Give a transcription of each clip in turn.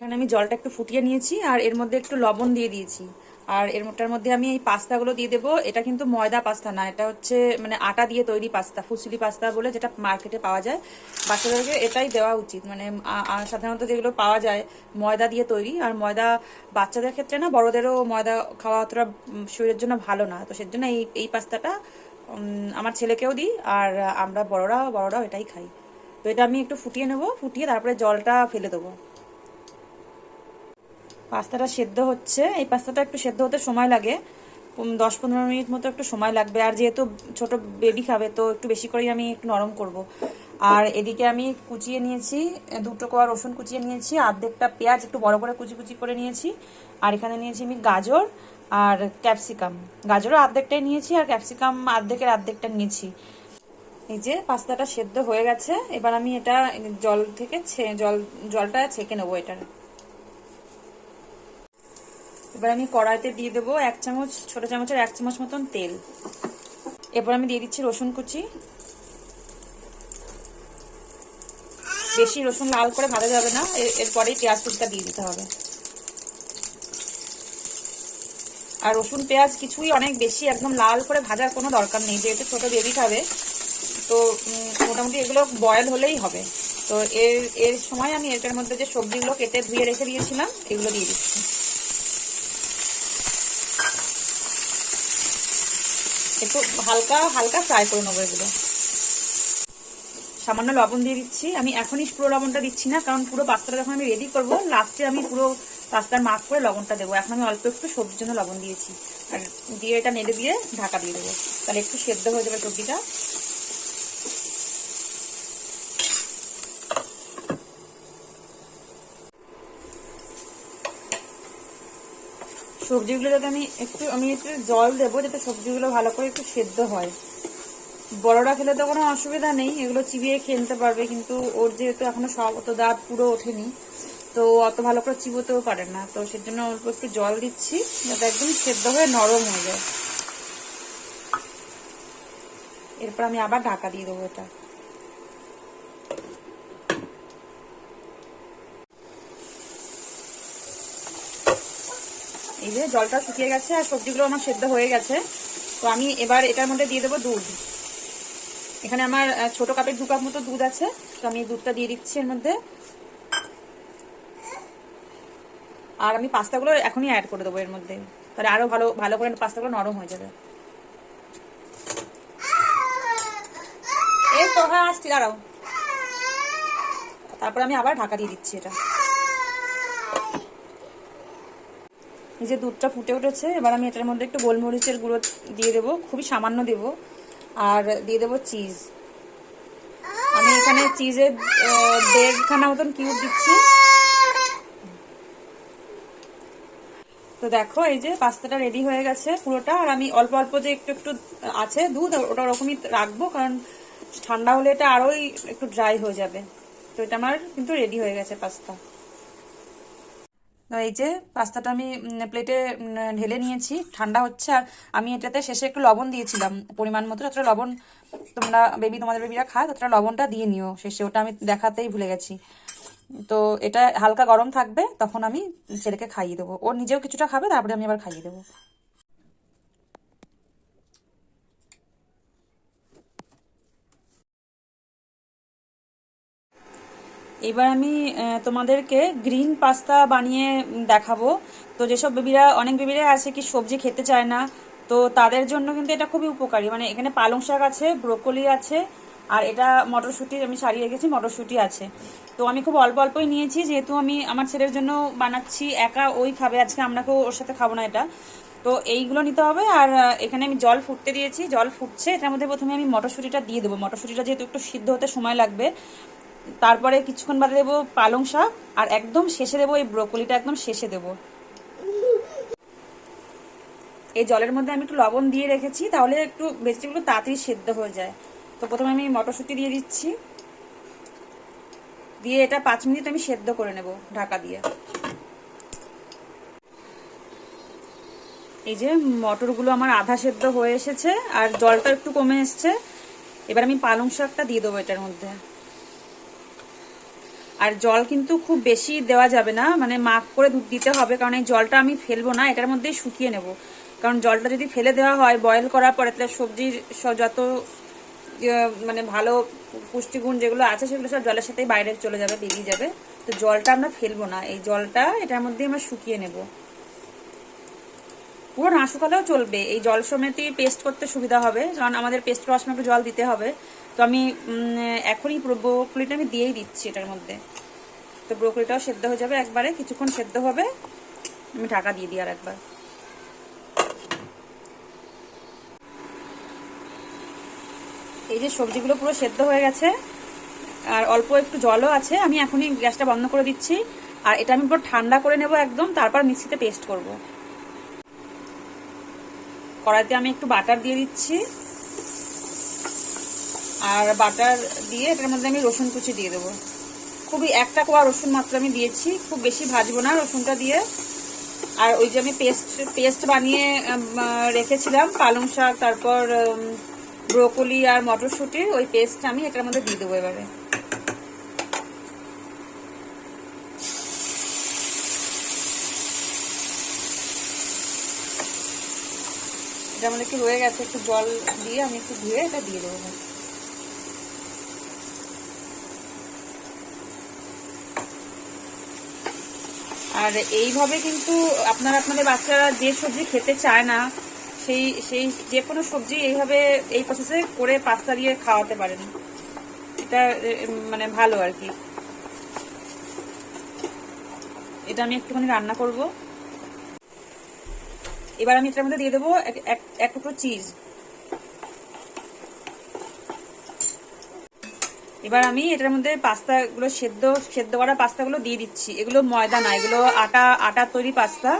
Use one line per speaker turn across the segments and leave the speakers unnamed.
এখানে আমি জলটা একটু ফুটিয়ে নিয়েছি আর এর মধ্যে একটু লবণ দিয়ে দিয়েছি। আর এর মধ্যের মধ্যে আমি এই পাস্তাগুলো দিয়ে দেবো। এটা কিন্তু ময়দা পাস্তা না, এটা হচ্ছে মানে আটা দিয়ে তৈরি পাস্তা, ফুসলি পাস্তা বলে যেটা মার্কেটে পাওয়া যায়। বাচ্চাদেরকে এটাই দেওয়া উচিত। মানে সাধারণত যেগুলো পাওয়া যায় ময়দা দিয়ে তৈরি। আর ময়দা বাচ্চাদের ক্ষেত্রে না, বড়দেরও ময়দা খাওয়া অতটা শরীরের জন্য ভালো না। তো সেজন্য এই এই পাস্তাটা আমার ছেলেকেও দিই আর আমরা বড়রা বড়রাও এটাই খাই। তো এটা আমি একটু ফুটিয়ে নেব। ফুটিয়ে তারপরে জলটা ফেলে দেবো। পাস্তাটা সেদ্ধ হচ্ছে। এই পাস্তাটা একটু সেদ্ধ হতে সময় লাগে। দশ পনেরো মিনিট মতো একটু সময় লাগবে। আর যেহেতু ছোট বেবি খাবে, তো একটু বেশি করেই আমি একটু নরম করব। আর এদিকে আমি কুচিয়ে নিয়েছি, দুটো কোয়া রসুন কুচিয়ে নিয়েছি, আর্ধেকটা পেঁয়াজ একটু বড় করে কুচি কুচি করে নিয়েছি। আর এখানে নিয়েছি আমি গাজর আর ক্যাপসিকাম। গাজরও আর্ধেকটাই নিয়েছি আর ক্যাপসিকাম অর্ধেকের অর্ধেকটা নিয়েছি। এই যে পাস্তাটা সেদ্ধ হয়ে গেছে। এবার আমি এটা জল থেকে জল জলটা ছেঁকে নেব এটার। এবার আমি কড়াইতে দিয়ে দেবো এক চামচ, ছোট চামচের এক চামচ মতন তেল। এরপর আমি দিয়ে দিচ্ছি রসুন কুচি। বেশি রসুন লাল করে ভাজা যাবে না এরপরেই পেঁয়াজ কুচিটা দিয়ে দিতে হবে। আর রসুন, পেঁয়াজ কিছুই অনেক বেশি একদম লাল করে ভাজার কোনো দরকার নেই, যেহেতু ছোট বেবি খাবে। তো মোটামুটি এগুলো বয়েল হলেই হবে। তো এর এর সময় আমি এটার মধ্যে যে সবজিগুলো কেটে ধুয়ে রেখে দিয়েছিলাম, এগুলো দিয়ে দিচ্ছি একটু হালকা হালকা ফ্রাই করে নেব এগুলো। সামান্য লবণ দিয়ে দিচ্ছি। আমি এখনই পুরো লবণটা দিচ্ছি না, কারণ পুরো পাস্তাটা যখন আমি রেডি করব লাস্টে আমি পুরো পাস্তার মাফ করে লবণটা দেবো। এখন আমি অল্প একটু সবজির জন্য লবণ দিয়েছি। আর দিয়ে এটা নেড়ে দিয়ে ঢাকা দিয়ে দেবো। তাহলে একটু সেদ্ধ হয়ে যাবে সবজিটা। সবজিগুলো যাতে আমি একটু আমি একটু জল দেবো যাতে সবজিগুলো ভালো করে একটু সেদ্ধ হয়। বড়রা খেলে তো কোনো অসুবিধা নেই, এগুলো চিবিয়ে খেয়ে নিতে পারবে, কিন্তু ওর যেহেতু এখনও সব অত দাঁত পুরো ওঠেনি, তো অত ভালো করে চিবোতেও পারে না। তো সেজন্য অল্প একটু জল দিচ্ছি, যাতে একদম সেদ্ধ হয়ে নরম হয়ে যায়। এরপর আমি আবার ঢাকা দিয়ে দেবো এটা। এই যে জলটা শুকিয়ে গেছে আর সবজিগুলো আমার সেদ্ধ হয়ে গেছে। তো আমি এবার এটার মধ্যে দিয়ে দেবো দুধ। এখানে আমার ছোট কাপের দু কাপ মতো দুধ আছে। তো আমি দুধটা দিয়ে দিচ্ছি এর মধ্যে। আর আমি পাস্তাগুলো এখনই অ্যাড করে দেবো এর মধ্যে। তাহলে আরও ভালো ভালো করে পাস্তাগুলো নরম হয়ে যাবে। এই তো হ্যাঁ আসছি, দাঁড়াও। তারপর আমি আবার ঢাকা দিয়ে দিচ্ছি এটা। এই যে দুধটা ফুটে উঠেছে, এবার আমি এটার মধ্যে একটু গোলমরিচের গুঁড়ো দিয়ে দেবো, খুবই সামান্য দেব, আর দিয়ে দেবো চিজ। আমি এখানে চিজের দেড়খানা মতন কিউব দিচ্ছি। তো দেখো, এই যে পাস্তাটা রেডি হয়ে গেছে পুরোটা, আর আমি অল্প অল্প যে একটু একটু আছে দুধ, ওটা ওরকমই রাখব, কারণ ঠান্ডা হলে এটা আরোই একটু ড্রাই হয়ে যাবে। তো এটা আমার কিন্তু রেডি হয়ে গেছে পাস্তা। তো এই যে পাস্তাটা আমি প্লেটে ঢেলে নিয়েছি, ঠান্ডা হচ্ছে, আর আমি এটাতে শেষে একটু লবণ দিয়েছিলাম। পরিমাণ মতো যতটা লবণ তোমরা বেবি তোমাদের বেবিরা খায়, ততটা লবণটা দিয়ে নিও শেষে, ওটা আমি দেখাতেই ভুলে গেছি। তো এটা হালকা গরম থাকবে, তখন আমি ছেলেকে খাইয়ে দেবো। ও নিজেও কিছুটা খাবে, তারপরে আমি আবার খাইয়ে দেবো। এবার আমি তোমাদেরকে গ্রিন পাস্তা বানিয়ে দেখাবো। তো যেসব বেবিরা, অনেক বেবিরা আছে কি সবজি খেতে চায় না, তো তাদের জন্য কিন্তু এটা খুবই উপকারী। মানে এখানে পালং শাক আছে ব্রোকলি আছে, আর এটা মটরশুঁটি, আমি সারিয়ে রেখেছি, মটরশুঁটি আছে। তো আমি খুব অল্প অল্পই নিয়েছি, যেহেতু আমি আমার ছেলের জন্য বানাচ্ছি, একা ওই খাবে, আজকে আমরাকেও ওর সাথে খাব না এটা। তো এইগুলো নিতে হবে, আর এখানে আমি জল ফুটতে দিয়েছি, জল ফুটছে, এটার মধ্যে প্রথমে আমি মটরশুঁটিটা দিয়ে দেবো। মটরশুঁটিটা যেহেতু একটু সিদ্ধ হতে সময় লাগবে তারপরে কিছুক্ষণ বাদে দেবো পালং শাক, আর একদম শেষে দেবো এই ব্রোকলিটা একদম শেষে দেবো। এই জলের মধ্যে আমি একটু লবণ দিয়ে রেখেছি, তাহলে একটু ভেজিটেবল তাড়াতাড়ি সেদ্ধ হয়ে যায়। তো প্রথমে আমি মটরশুঁটি দিয়ে দিচ্ছি। দিয়ে এটা পাঁচ মিনিট আমি সেদ্ধ করে নেব ঢাকা দিয়ে। এই যে মটরগুলো আমার আধা সেদ্ধ হয়ে এসেছে, আর জলটা একটু কমে এসছে। এবার আমি পালং শাকটা দিয়ে দেবো এটার মধ্যে। আর জল কিন্তু খুব বেশি দেওয়া যাবে না মানে মাখ করে দুধ দিতে হবে কারণ এই জলটা আমি ফেলব না এটার মধ্যেই শুকিয়ে নেব। কারণ জলটা যদি ফেলে দেওয়া হয় বয়েল করার পরে তাহলে সবজির যত ইয়ে, মানে ভালো পুষ্টিগুণ যেগুলো আছে সেগুলো সব জলের সাথেই বাইরে চলে যাবে বেরিয়ে যাবে। তো জলটা আমরা ফেলব না এই জলটা এটার মধ্যে আমরা শুকিয়ে নেব। পুরো না শুকালেও চলবে এই জল সমেতই পেস্ট করতে সুবিধা হবে কারণ আমাদের পেস্ট করার সময় একটু জল দিতে হবে। তো আমি এখনই ব্রোকলিটা আমি দিয়েই দিচ্ছি এটার মধ্যে। তো ব্রোকলিটাও সেদ্ধ হয়ে যাবে একবারে, কিছুক্ষণ সেদ্ধ হবে। আমি ঢাকা দিয়ে দিই আর একবার এই যে সবজিগুলো পুরো সেদ্ধ হয়ে গেছে, আর অল্প একটু জলও আছে, আমি এখনই গ্যাসটা বন্ধ করে দিচ্ছি। আর এটা আমি পুরো ঠান্ডা করে নেব একদম, তারপর মিক্সিতে পেস্ট করব। কড়াইতে আমি একটু বাটার দিয়ে দিচ্ছি। আর বাটার দিয়ে এটার মধ্যে আমি রসুন কুচি দিয়ে দেবো। খুবই একটা কোয়া রসুন মাত্র আমি দিয়েছি, খুব বেশি ভাজবো না রসুনটা দিয়ে। আর ওই যে আমি পেস্ট পেস্ট বানিয়ে রেখেছিলাম, পালং শাক, তারপর ব্রোকলি আর মটরশুঁটির ওই পেস্ট আমি এটার মধ্যে দিয়ে দেবো এবারে। এটা আমাদের একটু রয়ে গেছে, একটু জল দিয়ে আমি একটু ধুয়ে এটা দিয়ে দেবো। আর এইভাবে কিন্তু আপনারা আপনাদের বাচ্চারা যে সবজি খেতে চায় না, সেই সেই যে কোনো সবজি এইভাবে এই প্রসেসে করে পাস্তা দিয়ে খাওয়াতে পারেন। এটা মানে ভালো আর কি। এটা আমি একটুখানি রান্না করব। এবার আমি এটার মধ্যে দিয়ে দেবো এক- এক- টুকরো চিজ এবার আমি এটার মধ্যে পাস্তাগুলো সেদ্ধ সেদ্ধ করা পাস্তাগুলো দিয়ে দিচ্ছি। এগুলো ময়দা না এগুলো আটা আটা তৈরি পাস্তা।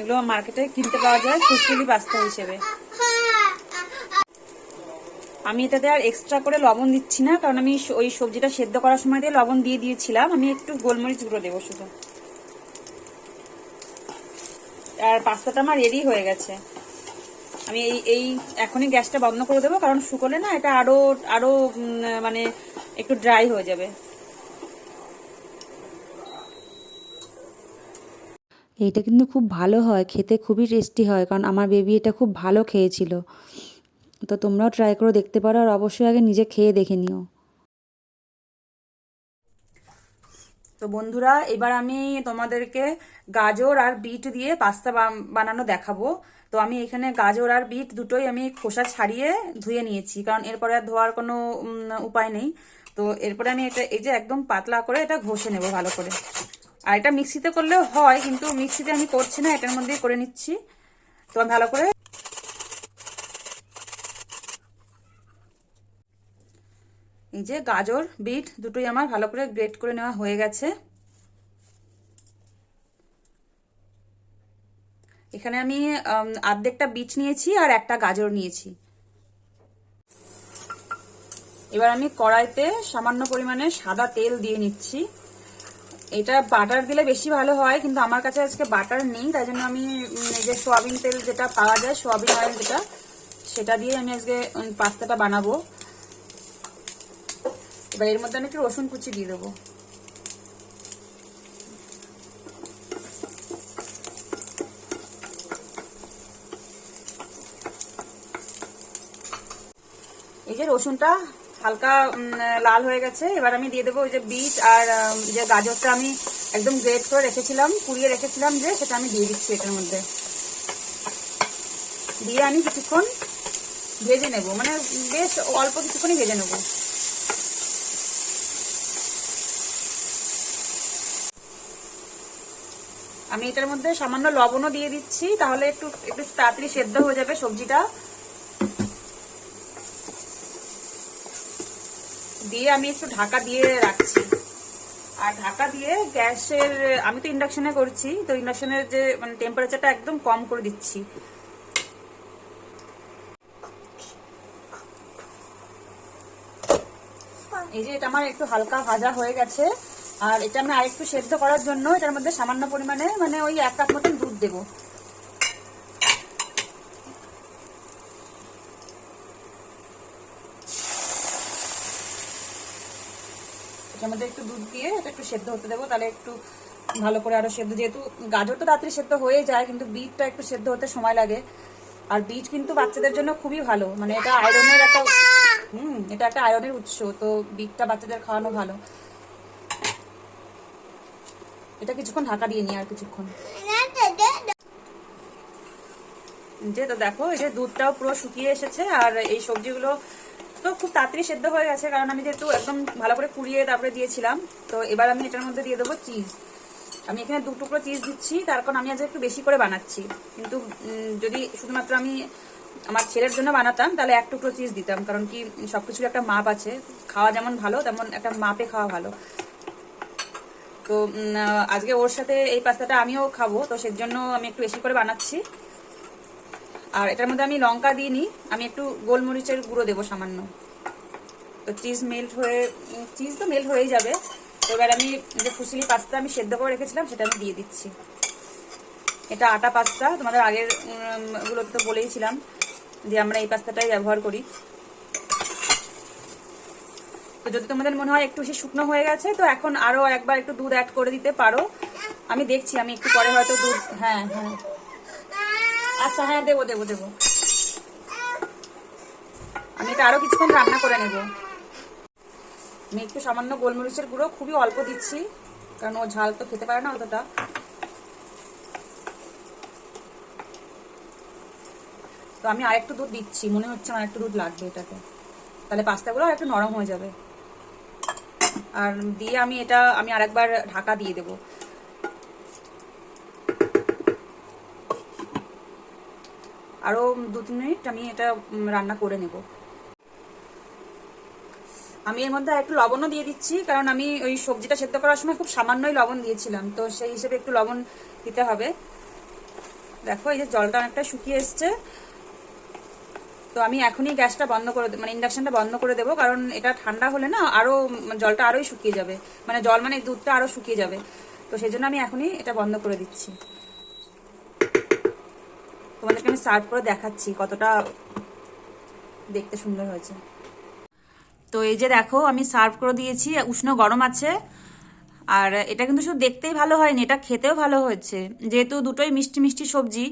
এগুলো মার্কেটে কিনতে পাওয়া যায় খুচুরি পাস্তা হিসেবে। আমি এটাতে আর এক্সট্রা করে লবণ দিচ্ছি না কারণ আমি ওই সবজিটা সেদ্ধ করার সময় দিয়ে লবণ দিয়ে দিয়েছিলাম। আমি একটু গোলমরিচ গুঁড়ো দেবো শুধু। আর পাস্তাটা আমার রেডি হয়ে গেছে। আমি এই এই এখনই গ্যাসটা বন্ধ করে দেবো কারণ শুকোলে না এটা আরও আরও উম, মানে একটু ড্রাই হয়ে যাবে।
এইটা কিন্তু খুব ভালো হয় খেতে খুবই টেস্টি হয় কারণ আমার বেবি এটা খুব ভালো খেয়েছিল। তো তোমরাও ট্রাই করে দেখতে পারো আর অবশ্যই আগে নিজে খেয়ে দেখে নিও।
তো বন্ধুরা এবার আমি তোমাদেরকে গাজর আর বিট দিয়ে পাস্তা বানানো দেখাবো। তো আমি এখানে গাজর আর বিট দুটোই আমি খোসা ছাড়িয়ে ধুয়ে নিয়েছি কারণ এরপরে আর ধোয়ার কোনো উপায় নেই। তো এরপরে আমি এটা, এই যে একদম পাতলা করে এটা ঘষে নেব ভালো করে। আর এটা মিক্সিতে করলেও হয়, কিন্তু মিক্সিতে আমি করছি না, এটার মধ্যেই করে নিচ্ছি। তো আমি ভালো করে এই যে গাজর, বিট দুটোই আমার ভালো করে গ্রেট করে নেওয়া হয়ে গেছে। এখানে আমি আর্ধেকটা বিট নিয়েছি আর একটা গাজর নিয়েছি। এবার আমি কড়াইতে সামান্য পরিমাণে সাদা তেল দিয়ে নিচ্ছি। এটা বাটার দিলে বেশি ভালো হয়, কিন্তু আমার কাছে আজকে বাটার নেই, তাই জন্য আমি যে সোয়াবিন তেল যেটা পাওয়া যায়, সোয়াবিন অয়েল যেটা, সেটা দিয়ে আমি আজকে পাস্তাটা বানাবো। এবার এর মধ্যে আমি একটু রসুন কুচি দিয়ে দেবো। এই যে রসুনটা হালকা লাল হয়ে গেছে। এবার আমি দিয়ে দেবো ওই যে বিট আর যে গাজরটা আমি একদম গ্রেট করে রেখেছিলাম কুড়িয়ে রেখেছিলাম যে সেটা আমি দিয়ে দিচ্ছি এটার মধ্যে। দিয়ে আমি কিছুক্ষণ ভেজে নেব। মানে বেশ অল্প কিছুক্ষণই ভেজে নেব। আমি এটার মধ্যে সামান্য লবণও দিয়ে দিচ্ছি, তাহলে একটু একটু তাড়াতাড়ি সেদ্ধ হয়ে যাবে সবজিটা। দিয়ে আমি একটু ঢাকা দিয়ে রাখছি। আর ঢাকা দিয়ে গ্যাসের, আমি তো ইন্ডাকশনে করছি, তো ইন্ডাকশনের যে মানে টেম্পারেচারটা একদম কম করে দিচ্ছি। এই যে এটা আমার একটু হালকা ভাজা হয়ে গেছে, আর এটা আমি আরেকটু সেদ্ধ করার জন্য এটার মধ্যে সামান্য পরিমাণে মানে ওই এক কাপ মতন দুধ দেবো। এর মধ্যে একটু দুধ দিয়ে এটা একটু সেদ্ধ হতে দেবো। তাহলে একটু ভালো করে আরও সেদ্ধ, যেহেতু গাজর তো তাড়াতাড়ি সেদ্ধ হয়ে যায়, কিন্তু বিটটা একটু সেদ্ধ হতে সময় লাগে। আর বিট কিন্তু বাচ্চাদের জন্য খুবই ভালো। মানে এটা আয়রনের একটা, হুম, এটা একটা আয়রনের উৎস, তো বিটটা বাচ্চাদের খাওয়ানো ভালো। এটা কিছুক্ষণ ঢাকা দিয়ে নিই আর কিছুক্ষণ। যে তো দেখো, এই যে দুধটাও পুরো শুকিয়ে এসেছে, আর এই সবজিগুলো তো খুব তাড়াতাড়ি সেদ্ধ হয়ে গেছে, কারণ আমি যেহেতু একদম ভালো করে কুড়িয়ে তারপরে দিয়েছিলাম, তো এবার আমি এটার মধ্যে দিয়ে দেবো চিজ। আমি এখানে দু টুকরো চিজ দিচ্ছি, তার কারণ আমি আজ একটু বেশি করে বানাচ্ছি। কিন্তু যদি শুধুমাত্র আমি আমার ছেলের জন্য বানাতাম, তাহলে এক টুকরো চিজ দিতাম, কারণ কি সবকিছুর একটা মাপ আছে। খাওয়া যেমন ভালো, তেমন একটা মাপে খাওয়া ভালো। তো আজকে ওর সাথে এই পাস্তাটা আমিও খাব, তো সেজন্য আমি একটু বেশি করে বানাচ্ছি। আর এটার মধ্যে আমি লঙ্কা দিইনি, আমি একটু গোলমরিচের গুঁড়ো দেবো সামান্য। তো চিজ মেল্ট হয়ে চিজ তো মেল্ট হয়েই যাবে। তো এবার আমি যে ফুসিলি পাস্তা আমি সেদ্ধ করে রেখেছিলাম, সেটা আমি দিয়ে দিচ্ছি। এটা আটা পাস্তা, তোমাদের আগের গুলোতে তো বলেইছিলাম যে আমরা এই পাস্তাটাই ব্যবহার করি। তো যদি তোমাদের মনে হয় একটু বেশি শুকনো হয়ে গেছে, তো এখন আরও একবার একটু দুধ অ্যাড করে দিতে পারো। আমি দেখছি, আমি একটু পরে হয়তো দুধ হ্যাঁ হ্যাঁ। আচ্ছা হ্যাঁ দেবো দেবো দেবো। আমি এটা আরও কিছুক্ষণ রান্না করে নেব। আমি একটু সামান্য গোলমরিচের গুঁড়ো খুবই অল্প দিচ্ছি, কারণ ও ঝাল তো খেতে পারে না অতটা। তো আমি আরেকটু দুধ দিচ্ছি, মনে হচ্ছে আমার একটু দুধ লাগবে এটাতে। তাহলে পাস্তাগুলো একটু নরম হয়ে যাবে। আর দিয়ে আমি এটা, আমি আরেকবার ঢাকা দিয়ে দেবো। আরও দু, তিন মিনিট আমি এটা রান্না করে নেব। আমি এর মধ্যে একটু লবণও দিয়ে দিচ্ছি, কারণ আমি ওই সবজিটা সেদ্ধ করার সময় খুব সামান্যই লবণ দিয়েছিলাম, তো সেই হিসেবে একটু লবণ দিতে হবে। দেখো, এই যে জলটা অনেকটা শুকিয়ে এসছে। তো আমি এখনই গ্যাসটা বন্ধ করে মানে ইন্ডাকশনটা বন্ধ করে দেবো, কারণ এটা ঠান্ডা হলে না আরও জলটা আরোই শুকিয়ে যাবে। মানে জল মানে দুধটা আরও শুকিয়ে যাবে। তো সেই জন্য আমি এখনই এটা বন্ধ করে দিচ্ছি। তোমাদেরকে আমি সার্ভ করে দেখাচ্ছি কতটা দেখতে সুন্দর হয়েছে। তো এই যে দেখো, আমি সার্ভ করে দিয়েছি, উষ্ণ গরম আছে। আর এটা কিন্তু শুধু দেখতেই ভালো হয়নি, এটা খেতেও ভালো হয়েছে। যেহেতু দুটোই মিষ্টি মিষ্টি সবজি,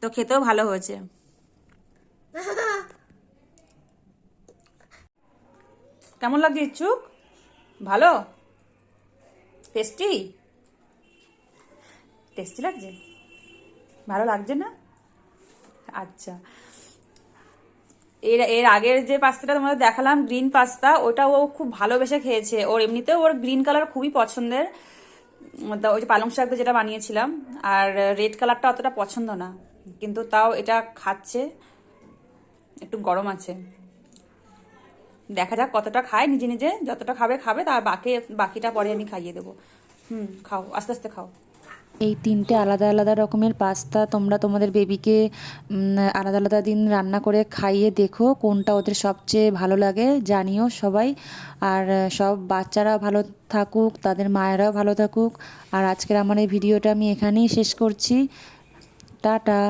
তো খেতেও ভালো হয়েছে। কেমন লাগছে ইচ্ছুক? ভালো? টেস্টি টেস্টি লাগছে? ভালো লাগছে না? আচ্ছা। এর এর আগের যে পাস্তাটা তোমাদের দেখালাম গ্রিন পাস্তা ওটা ও খুব ভালোবেসে খেয়েছে। ওর এমনিতেও ওর গ্রিন কালার খুবই পছন্দের। ওই যে পালং শাক যেটা বানিয়েছিলাম, আর রেড কালারটা অতটা পছন্দ না। কিন্তু তাও এটা খাচ্ছে। একটু গরম আছে। দেখা যাক কতটা খায়, নিজে নিজে যতটা খাবে খাবে, তার বাকি, বাকিটা পরে আমি খাইয়ে দেবো। হুম, খাও, আস্তে আস্তে খাও।
এই তিনটে আলাদা আলাদা রকমের পাস্তা তোমরা তোমাদের বেবিকে আলাদা আলাদা দিন রান্না করে খাইয়ে দেখো কোনটা ওদের সবচেয়ে ভালো লাগে, জানিও সবাই। আর সব বাচ্চারা ভালো থাকুক, তাদের মায়েরাও ভালো থাকুক। আর আজকের আমার এই ভিডিওটা আমি এখানেই শেষ করছি। টাটা।